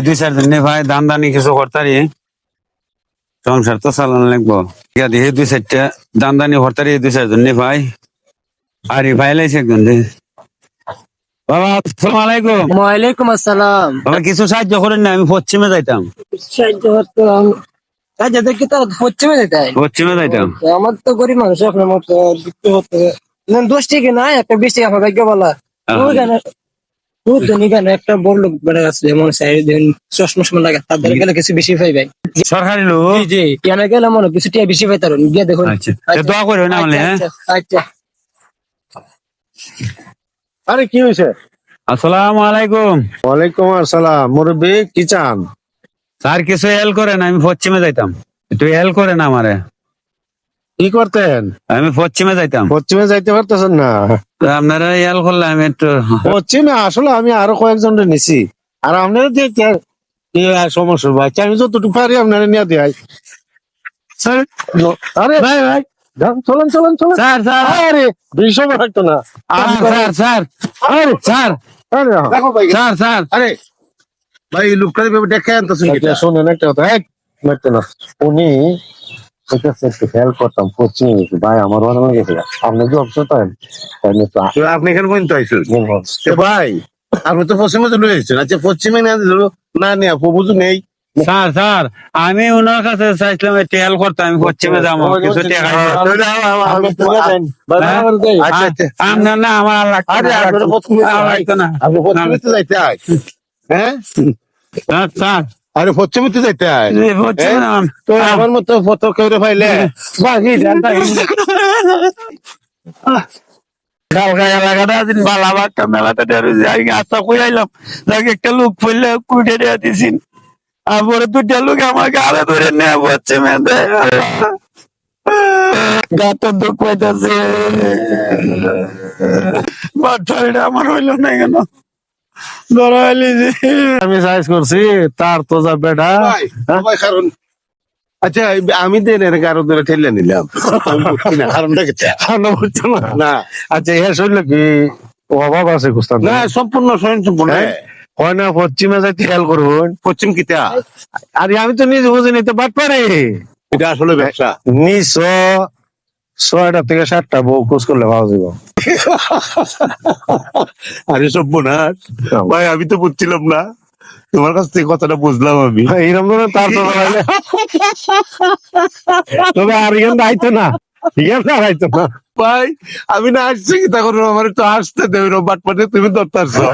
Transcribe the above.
দুই চার দিন ভাই কিছু করতারি সংসার দুই চারটা দান আরে ভাই একজন বাবা আসসালামু আলাইকুম। ওয়া আলাইকুম আসসালাম। বাবা কিছু সাহায্য করেন না আমি পশ্চিমে যাইতাম। সাহায্য করতাম। পশ্চিমে যাইতাম। আমার তো গরিব মানুষ আপনার মতো দোষ ঠিক না একটা বিশ টাকা ভাগ্য বলা একটা বড় লোক বেড়ে আছে মনে দিন চশমা সময় লাগে তাদের গেলে কিছু বেশি পাই ভাই সরকারি লোক? জি জি কেন গেলে মনে কিছু টিয়া বেশি পাই তার গিয়ে দেখুন। আচ্ছা দোয়া করবেন না বলে হ্যাঁ? আচ্ছা, আচ্ছা। আরে কি হয়েছে? আসসালামু আলাইকুম। ওয়ালাইকুম আসসালাম। মুরব্বী কি চান? স্যার কিছু হেল করেন আমি পশ্চিমে যাইতাম। একটু হেল করেন আমারে। কি করতেন? আমি পশ্চিমে যাইতাম। পশ্চিমে যাইতে পারতেছেন না? আপনারা হেল করলে আমি একটু পশ্চিমে আসলে আমি আরও কয়েকজন নিছি। আর আপনারা দিয়ে সমস্যা ভাই আমি যতটুকু পারি আপনারা নিয়ে দেয় আরে ভাই ভাই। যান, চলেন চলেন চলেন। Sir sir. আরে বেশি সময় লাগতো না। Sir, sir sir. আরে স্যার। ভাই। Sir sir. আরে ভাই লোকটা দেখে আনতেছেন এটা। শোনেন একটা কথা। না। উনি একটু হেল্প করতাম পশ্চিমে গেছি। ভাই আমার ভালো আপনি কি অবসর এখানে পর্যন্ত আইসুন ভাই আপনি তো পশ্চিমে চলে এসেছেন। আচ্ছা পশ্চিমে না নেই। স্যার স্যার আমি ওনার কাছে চাইছিলাম হেল করতাম আমি পশ্চিমে যাব কিছু। হ্যাঁ? আচ্ছা আচ্ছা। আপনার না আমার লাগতো না, তো যাইতে হয়। হ্যাঁ। Sir, sir. আরে পশ্চিমে তো যাইতে তো আমার মতো ফটো কেউ পাইলে? বাকি আচ্ছা কই আইলাম? যাকে একটা লোক পড়লে কুটে দিছিন দুটা লোক ধরে নেওয়া হচ্ছে মেয়েদের গাতে দুঃখ পাইতেছে বাচ্চাটা আমার হইল না কেন? ধরা আমি সাইজ করছি তার তো যা বেটা ভাই ভাই কারণ আচ্ছা আমি দেন এর কারও ধরে ঠেলে নিলাম। না কারণটা কি না বুঝছ না? না। আচ্ছা এ শুনলে কি অভাব আছে কুস্তান? না সম্পূর্ণ স্বয়ং সম্পূর্ণ। হয়? না পশ্চিমে যাইতে খেয়াল করবেন পশ্চিম কিতা আরে আমি তো নিজে বুঝে নিতে পার পারে এটা আসলে ব্যবসা। নিশ ছয়টা থেকে সাতটা বউ খোঁজ করলে ভালো যাবে আরে সব্যনাশ। ভাই আমি তো বুঝছিলাম না। তোমার কাছ থেকে কথাটা বুঝলাম আমি। এইরকম ধরনের তার তো তবে আর এখান আইতো না। এখান আর আইতো না। ভাই আমি না আসছি কি তখন আমার একটু আসতে দেবে বাট পাটে তুমি ধরতে আসছো